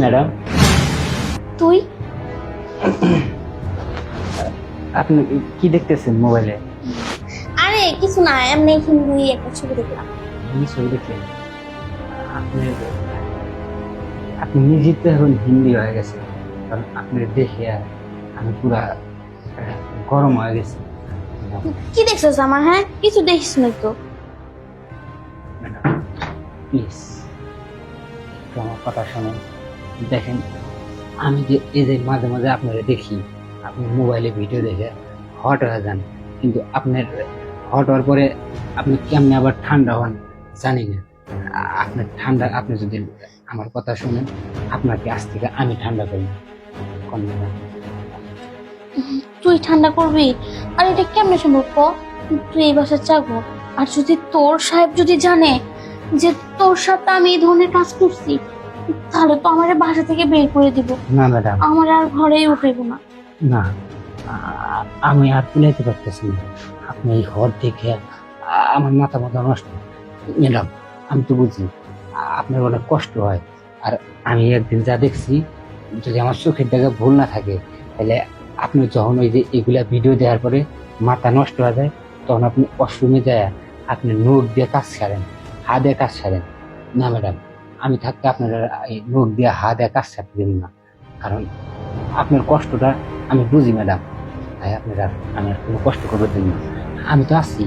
Madam. তুই? আপনি কি দেখতেছেন মোবাইলে? আরে কিছু না এমনি হিন্দি একটা ছবি দেখলাম। হিন্দি ছবি দেখলেন? আপনি আপনি নিজে তো এখন হিন্দি হয়ে গেছে কারণ আপনি দেখে আমি পুরা গরম হয়ে গেছি। কি দেখছিস আমার হ্যাঁ? কিছু দেখিস না তো। প্লিজ একটু আমার কথা শোনেন। দেখেন আমি যে এই যে মাঝে মাঝে আপনারা দেখি আপনি মোবাইলে ভিডিও দেখে হট হয়ে যান। কিন্তু আপনার হট হওয়ার পরে আপনি কেমনে আবার ঠান্ডা হন জানি না। আপনার ঠান্ডা আপনি যদি আমার কথা শুনেন আপনাকে আজ থেকে আমি ঠান্ডা করি। কোন ম্যাডাম তুই ঠান্ডা করবি? আর এটা কেমনে সম্ভব ক? তুই এই বাসার চাকর। আর যদি তোর সাহেব যদি জানে যে তোর সাথে আমি এই ধরনের কাজ করছি তাহলে তো আমার বাসা থেকে বের করে দিব। না ম্যাডাম। আমার আর ঘরেই উঠেব না। না আমি আর তুলাইতে পারতেছি না। আপনি এই ঘর দেখে আমার মাথা মাথা নষ্ট। ম্যাডাম আমি তো বুঝি আপনার অনেক কষ্ট হয়। আর আমি একদিন যা দেখছি যদি আমার চোখের জায়গায় ভুল না থাকে তাহলে আপনি যখন ওই যে এগুলা ভিডিও দেওয়ার পরে মাথা নষ্ট হয়ে যায় তখন আপনি ওয়াশরুমে যায় আপনি নোট দিয়ে কাজ ছাড়েন হা দিয়ে কাজ ছাড়েন। না ম্যাডাম আমি থাকতে আপনারা এই নোট দিয়ে হা দিয়ে কাজ ছাড়তে দেবেন না। কারণ আপনার কষ্টটা আমি বুঝি ম্যাডাম তাই আপনারা আমি আর কোনো কষ্ট করবে দিন না। আমি তো আছি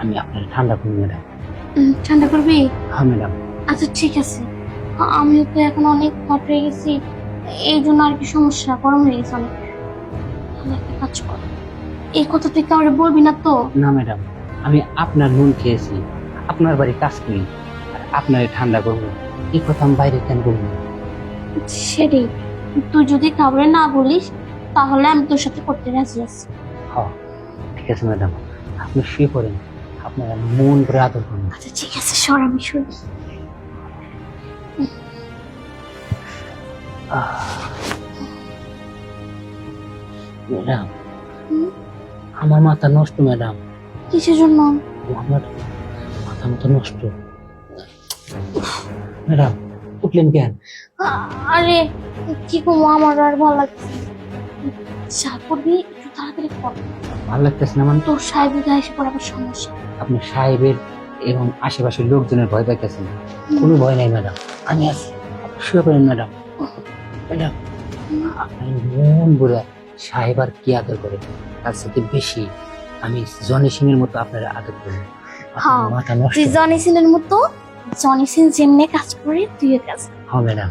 আমি আপনার ঠান্ডা করি ম্যাডাম ঠান্ডা করবি? হ্যাঁ ম্যাডাম আচ্ছা ঠিক আছে। আমি তো এখন অনেক হট হয়ে গেছি এই জন্য আর কি সমস্যা গরম হয়ে গেছে অনেক। তাহলে একটা কাজ কর। এই কথা তুই কাউরে বলবি না তো? না ম্যাডাম আমি আপনার নুন খেয়েছি আপনার বাড়ি কাজ করি আর আপনার ঠান্ডা করব এই কথা আমি বাইরে কেন করব সেটাই তুই যদি কাউরে না বলিস তাহলে আমি তোর সাথে করতে রাজি আছি। হ্যাঁ ঠিক আছে ম্যাডাম আপনি শুয়ে পড়েন আপনারা মন করে আদর করুন। আচ্ছা ঠিক আছে সর আমি শুনি ম্যাডাম। আমার মাথা নষ্ট ম্যাডাম। কিসের জন্য? আমার মাথা মতো নষ্ট। ম্যাডাম উঠলেন কেন? আরে কি করব? আমার আর ভালো লাগছে। যা করবি একটু তাড়াতাড়ি কর। ভালো লাগতেছে না মানে? তোর সাহেব যদি এসে পড়ে আবার সমস্যা। আপনি সাহেবের এবং আশেপাশের লোকজনের ভয় পাইতেছেন। কোনো ভয় নাই ম্যাডাম। আমি আছি। শুয়ে পড়েন ম্যাডাম। ম্যাডাম আপনার মন বলে সাহেব আর কি আদর করে? তার সাথে বেশি আমি জনি সিং এর মতো আপনারা আদর করি। হ্যাঁ, মাথা নষ্ট। তুই জনি সিনের মতো জনি সিন যেমনে কাজ করে তুইও কাজ কর। হ্যাঁ ম্যাডাম।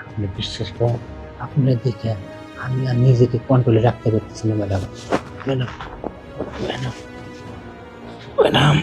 আপনি বিশ্বাস করেন আপনার দেখে আমি আর নিজেকে কন্ট্রোলে রাখতে পারতেছি না ম্যাডাম। Madam madam madam.